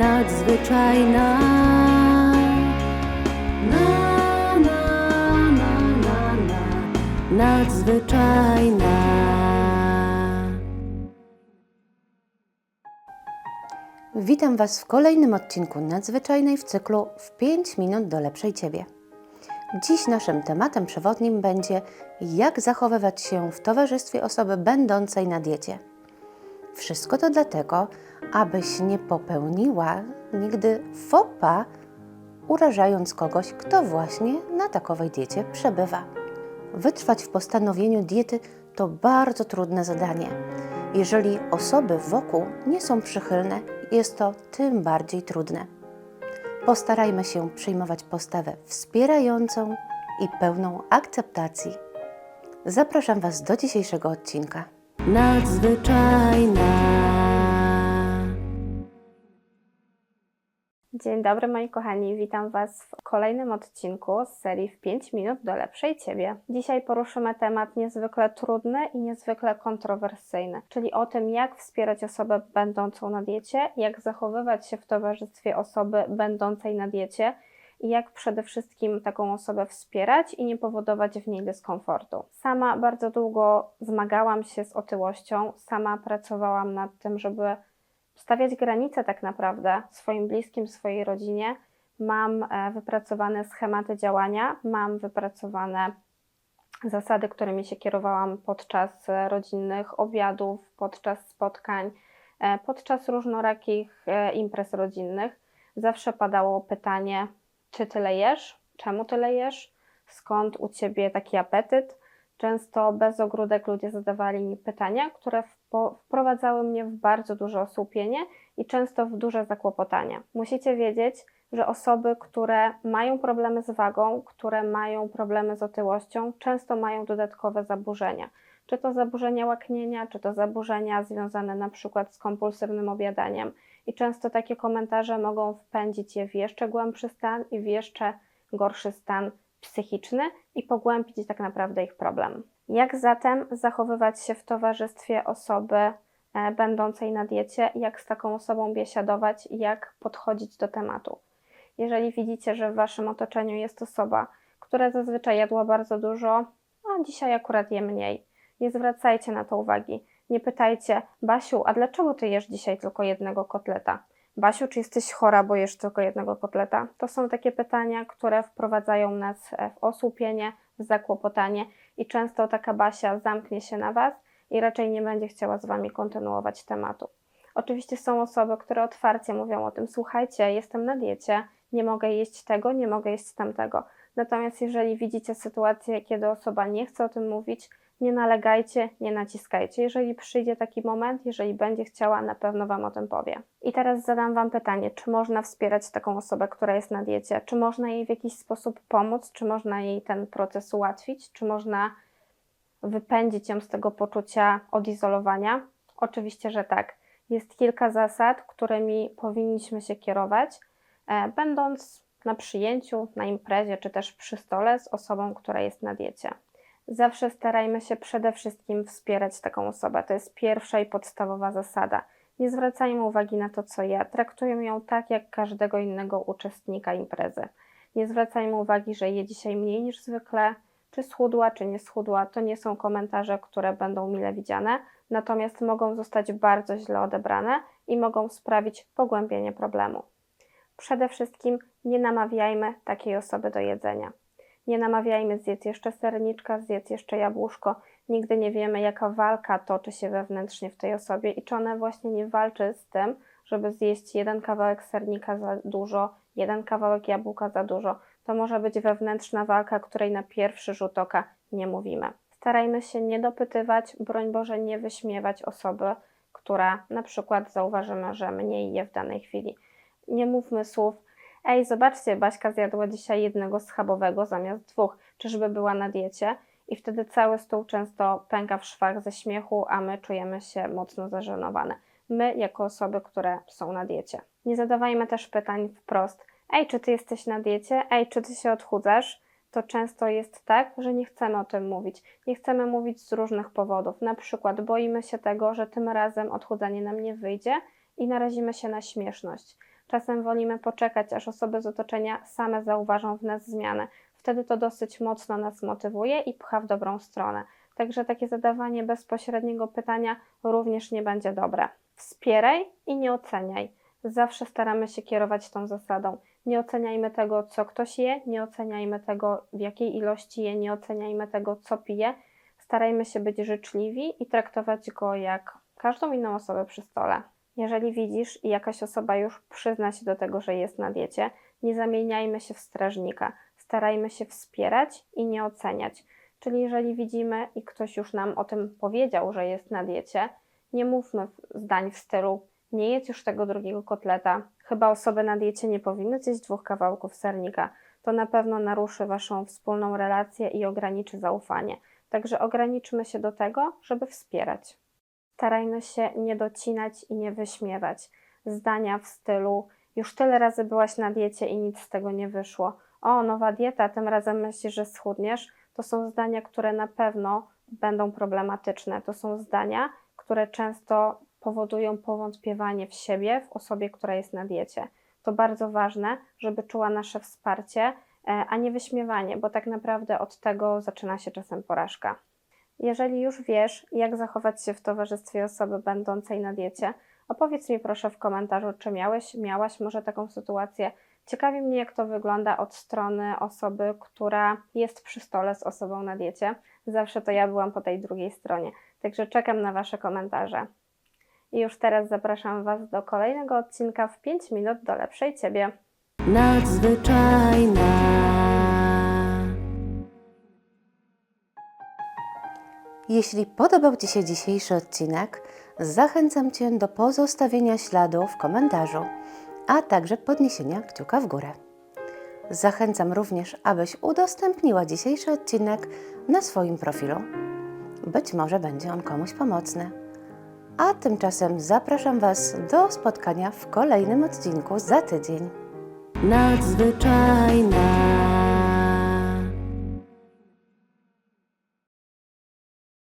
nadzwyczajna. Na, na, na, na, na, nadzwyczajna. Witam Was w kolejnym odcinku nadzwyczajnej w cyklu w 5 minut do lepszej Ciebie. Dziś naszym tematem przewodnim będzie jak zachowywać się w towarzystwie osoby będącej na diecie. Wszystko to dlatego, abyś nie popełniła nigdy fopa, urażając kogoś, kto właśnie na takowej diecie przebywa. Wytrwać w postanowieniu diety to bardzo trudne zadanie. Jeżeli osoby wokół nie są przychylne, jest to tym bardziej trudne. Postarajmy się przyjmować postawę wspierającą i pełną akceptacji. Zapraszam Was do dzisiejszego odcinka. Nadzwyczajna. Dzień dobry moi kochani, witam Was w kolejnym odcinku z serii w 5 minut do lepszej Ciebie. Dzisiaj poruszymy temat niezwykle trudny i niezwykle kontrowersyjny, czyli o tym jak wspierać osobę będącą na diecie, jak zachowywać się w towarzystwie osoby będącej na diecie i jak przede wszystkim taką osobę wspierać i nie powodować w niej dyskomfortu. Sama bardzo długo zmagałam się z otyłością, sama pracowałam nad tym, żeby stawiać granice tak naprawdę swoim bliskim, swojej rodzinie. Mam e, wypracowane schematy działania, mam wypracowane zasady, którymi się kierowałam podczas e, rodzinnych obiadów, podczas spotkań, e, podczas różnorakich imprez rodzinnych. Zawsze padało pytanie, czy tyle jesz? Czemu tyle jesz? Skąd u ciebie taki apetyt? Często bez ogródek ludzie zadawali mi pytania, które wprowadzały mnie w bardzo duże osłupienie i często w duże zakłopotanie. Musicie wiedzieć, że osoby, które mają problemy z wagą, które mają problemy z otyłością, często mają dodatkowe zaburzenia. Czy to zaburzenia łaknienia, czy to zaburzenia związane na przykład z kompulsywnym objadaniem. I często takie komentarze mogą wpędzić je w jeszcze głębszy stan i w jeszcze gorszy stan psychiczny i pogłębić tak naprawdę ich problem. Jak zatem zachowywać się w towarzystwie osoby e, będącej na diecie, jak z taką osobą biesiadować, jak podchodzić do tematu. Jeżeli widzicie, że w waszym otoczeniu jest osoba, która zazwyczaj jadła bardzo dużo, a dzisiaj akurat je mniej, nie zwracajcie na to uwagi. Nie pytajcie, Basiu, a dlaczego ty jesz dzisiaj tylko jednego kotleta? Basiu, czy jesteś chora, bo jesz tylko jednego kotleta? To są takie pytania, które wprowadzają nas e, w osłupienie, w zakłopotanie i często taka Basia zamknie się na Was i raczej nie będzie chciała z Wami kontynuować tematu. Oczywiście są osoby, które otwarcie mówią o tym: Słuchajcie, jestem na diecie, nie mogę jeść tego, nie mogę jeść tamtego. Natomiast jeżeli widzicie sytuację, kiedy osoba nie chce o tym mówić, nie nalegajcie, nie naciskajcie. Jeżeli przyjdzie taki moment, jeżeli będzie chciała, na pewno Wam o tym powie. I teraz zadam Wam pytanie, czy można wspierać taką osobę, która jest na diecie? Czy można jej w jakiś sposób pomóc? Czy można jej ten proces ułatwić? Czy można wypędzić ją z tego poczucia odizolowania? Oczywiście, że tak. Jest kilka zasad, którymi powinniśmy się kierować, e, będąc na przyjęciu, na imprezie, czy też przy stole z osobą, która jest na diecie. Zawsze starajmy się przede wszystkim wspierać taką osobę. To jest pierwsza i podstawowa zasada. Nie zwracajmy uwagi na to, co je. Traktujemy ją tak, jak każdego innego uczestnika imprezy. Nie zwracajmy uwagi, że je dzisiaj mniej niż zwykle, czy schudła, czy nie schudła. To nie są komentarze, które będą mile widziane, natomiast mogą zostać bardzo źle odebrane i mogą sprawić pogłębienie problemu. Przede wszystkim nie namawiajmy takiej osoby do jedzenia. Nie namawiajmy, zjedz jeszcze serniczka, zjedz jeszcze jabłuszko. Nigdy nie wiemy, jaka walka toczy się wewnętrznie w tej osobie i czy ona właśnie nie walczy z tym, żeby zjeść jeden kawałek sernika za dużo, jeden kawałek jabłka za dużo. To może być wewnętrzna walka, której na pierwszy rzut oka nie mówimy. Starajmy się nie dopytywać, broń Boże, nie wyśmiewać osoby, która na przykład zauważymy, że mniej je w danej chwili. Nie mówmy słów, Ej, zobaczcie, Baśka zjadła dzisiaj jednego schabowego zamiast dwóch. Czyżby była na diecie? I wtedy cały stół często pęka w szwach ze śmiechu, a my czujemy się mocno zażenowane. My, jako osoby, które są na diecie. Nie zadawajmy też pytań wprost. Ej, czy ty jesteś na diecie? Ej, czy ty się odchudzasz? To często jest tak, że nie chcemy o tym mówić. Nie chcemy mówić z różnych powodów. Na przykład boimy się tego, że tym razem odchudzanie nam nie wyjdzie i narazimy się na śmieszność Czasem wolimy poczekać, aż osoby z otoczenia same zauważą w nas zmianę. Wtedy to dosyć mocno nas motywuje i pcha w dobrą stronę. Także takie zadawanie bezpośredniego pytania również nie będzie dobre. Wspieraj i nie oceniaj. Zawsze staramy się kierować tą zasadą. Nie oceniajmy tego, co ktoś je, nie oceniajmy tego, w jakiej ilości je, nie oceniajmy tego, co pije. Starajmy się być życzliwi i traktować go jak każdą inną osobę przy stole. Jeżeli widzisz i jakaś osoba już przyzna się do tego, że jest na diecie, nie zamieniajmy się w strażnika. Starajmy się wspierać i nie oceniać. Czyli jeżeli widzimy i ktoś już nam o tym powiedział, że jest na diecie, nie mówmy zdań w stylu nie jedz już tego drugiego kotleta. Chyba osoby na diecie nie powinny zjeść dwóch kawałków sernika. To na pewno naruszy Waszą wspólną relację i ograniczy zaufanie. Także ograniczmy się do tego, żeby wspierać. Starajmy się nie docinać i nie wyśmiewać. Zdania w stylu już tyle razy byłaś na diecie i nic z tego nie wyszło. O, nowa dieta, tym razem myślisz, że schudniesz. To są zdania, które na pewno będą problematyczne. To są zdania, które często powodują powątpiewanie w siebie, w osobie, która jest na diecie. To bardzo ważne, żeby czuła nasze wsparcie, e, a nie wyśmiewanie, bo tak naprawdę od tego zaczyna się czasem porażka. Jeżeli już wiesz, jak zachować się w towarzystwie osoby będącej na diecie, opowiedz mi proszę w komentarzu, czy miałeś, miałaś może taką sytuację. Ciekawi mnie, jak to wygląda od strony osoby, która jest przy stole z osobą na diecie. Zawsze to ja byłam po tej drugiej stronie, także czekam na Wasze komentarze. I już teraz zapraszam Was do kolejnego odcinka w 5 minut do lepszej Ciebie. Nadzwyczajna. Jeśli podobał Ci się dzisiejszy odcinek, zachęcam Cię do pozostawienia śladu w komentarzu, a także podniesienia kciuka w górę. Zachęcam również, abyś udostępniła dzisiejszy odcinek na swoim profilu. Być może będzie on komuś pomocny. A tymczasem zapraszam Was do spotkania w kolejnym odcinku za tydzień. Nadzwyczajna.